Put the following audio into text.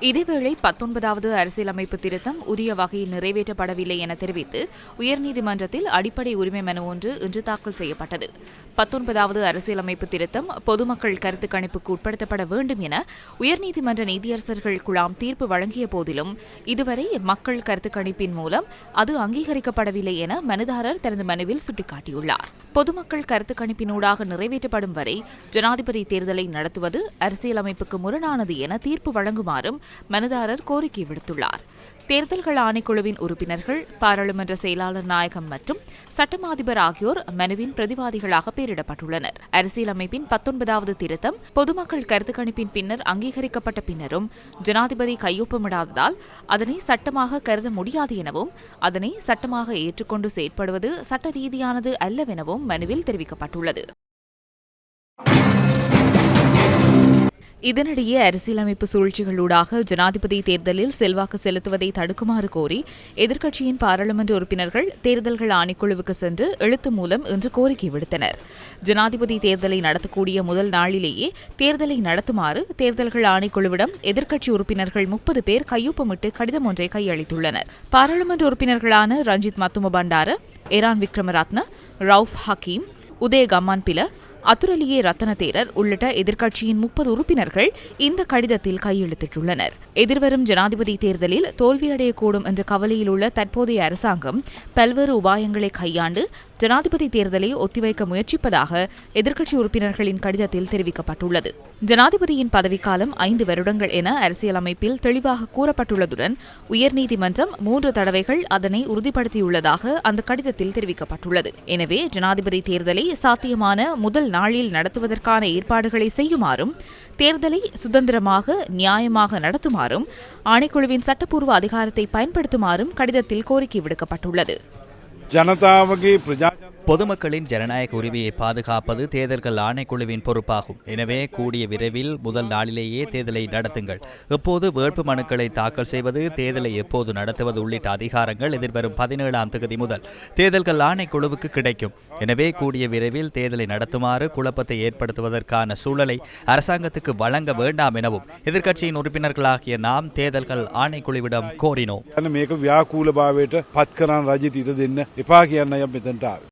இதேவேளை பத்தொன்பதாவது அரசியலமைப்பு திருத்தம் உரிய வகையில் நிறைவேற்றப்படவில்லை என தெரிவித்து உயர்நீதிமன்றத்தில் அடிப்படை உரிமை மனு ஒன்று இன்று தாக்கல் செய்யப்பட்டது. பத்தொன்பதாவது அரசியலமைப்பு திருத்தம் பொதுமக்கள் கருத்து கணிப்புக்கு உட்படுத்தப்பட வேண்டும் என உயர்நீதிமன்ற நீதியரசர்கள் குழாம் தீர்ப்பு வழங்கிய போதிலும் இதுவரை மக்கள் கருத்து கணிப்பின் மூலம் அது அங்கீகரிக்கப்படவில்லை என மனுதாரர் தனது மனுவில் சுட்டிக்காட்டியுள்ளார். பொதுமக்கள் கருத்து கணிப்பினூடாக நிறைவேற்றப்படும் வரை ஜனாதிபதி தேர்தலை நடத்துவது அரசியலமைப்புக்கு முரணானது என தீர்ப்பு வழங்குமாறும் மனுதாரர் கோரிக்கை விடுத்துள்ளார். தேர்தல்கள் ஆணைக்குழுவின் உறுப்பினர்கள் பாராளுமன்ற செயலாளர் நாயகம் மற்றும் சட்டமாதிபர் ஆகியோர் மனுவின் பிரதிவாதிகளாக பெயரிடப்பட்டுள்ளனர். அரசியலமைப்பின் பத்தொன்பதாவது திருத்தம் பொதுமக்கள் கருத்து கணிப்பின் பின்னர் அங்கீகரிக்கப்பட்ட பின்னரும் ஜனாதிபதி கையொப்பமிடாததால் அதனை சட்டமாக கருத முடியாது எனவும் அதனை சட்டமாக ஏற்றுக்கொண்டு செயற்படுவது சட்ட ரீதியானது அல்லவெனவும் மனுவில் தெரிவிக்கப்பட்டுள்ளது. இதனிடையே அரசியலமைப்பு சூழ்ச்சிகளூடாக ஜனாதிபதி தேர்தலில் செல்வாக்கு செலுத்துவதை தடுக்குமாறு கோரி எதிர்க்கட்சியின் பாராளுமன்ற உறுப்பினர்கள் தேர்தல்கள் ஆணைக்குழுவுக்கு சென்று எழுத்து மூலம் இன்று கோரிக்கை விடுத்தனர். ஜனாதிபதி தேர்தலை நடத்தக்கூடிய முதல் நாளிலேயே தேர்தலை நடத்துமாறு தேர்தல்கள் ஆணைக்குழுவிடம் எதிர்க்கட்சி உறுப்பினர்கள் முப்பது பேர் கையொப்பமிட்டு கடிதம் ஒன்றை கையளித்துள்ளனர். பாராளுமன்ற உறுப்பினர்களான ரஞ்சித் மத்தும பண்டார எரான் விக்ரமரத்ன ரவுஃப் ஹக்கீம் உதய கம்மான் பில அத்துரலியே ரத்தன தேரர் உள்ளிட்ட எதிர்க்கட்சியின் முப்பது உறுப்பினர்கள் இந்த கடிதத்தில் கையெழுத்திட்டுள்ளனர். எதிர்வரும் ஜனாதிபதி தேர்தலில் தோல்வியடையக்கூடும் என்ற கவலையில் உள்ள தற்போதைய அரசாங்கம் பல்வேறு உபாயங்களை கையாண்டு ஜனாதிபதி தேர்தலை ஒத்திவைக்க முயற்சிப்பதாக எதிர்க்கட்சி உறுப்பினர்களின் கடிதத்தில் தெரிவிக்கப்பட்டுள்ளது. ஜனாதிபதியின் பதவிக்காலம் ஐந்து வருடங்கள் என அரசியலமைப்பில் தெளிவாக கூறப்பட்டுள்ளதுடன் உயர்நீதிமன்றம் மூன்று தடவைகள் அதனை உறுதிப்படுத்தியுள்ளதாக அந்த கடிதத்தில் தெரிவிக்கப்பட்டுள்ளது. எனவே ஜனாதிபதி தேர்தலை சாத்தியமான முதல் நாளில் நடத்துவதற்கான ஏற்பாடுகளை செய்யுமாறும் தேர்தலை சுதந்திரமாக நியாயமாக நடத்துமாறும் ஆணைக்குழுவின் சட்டப்பூர்வ அதிகாரத்தை பயன்படுத்துமாறும் கடிதத்தில் கோரிக்கை விடுக்கப்பட்டுள்ளது. जनता प्रजा பொதுமக்களின் ஜனநாயக உரிமையை பாதுகாப்பது தேர்தல்கள் ஆணைக்குழுவின் பொறுப்பாகும் எனவே கூடிய விரைவில் முதல் நாளிலேயே தேர்தலை நடத்துங்கள் எப்போது வேட்பு மனுக்களை தாக்கல் செய்வது தேர்தலை எப்போது நடத்துவது உள்ளிட்ட அதிகாரங்கள் எதிர்வரும் பதினேழாம் தேதி முதல் தேர்தல்கள் ஆணைக்குழுவுக்கு கிடைக்கும் எனவே கூடிய விரைவில் தேர்தலை நடத்துமாறு குழப்பத்தை ஏற்படுத்துவதற்கான சூழலை அரசாங்கத்துக்கு வழங்க வேண்டாம் எனவும் எதிர்க்கட்சியின் உறுப்பினர்களாகிய நாம் தேர்தல்கள் ஆணைக்குழுவிடம் கோரினோம் යන මේක ව්‍යාකූල භාවයට පත් කරන්න රජයට ඉඩ දෙන්න එපා කියන්න යම් මෙතනට ආවේ.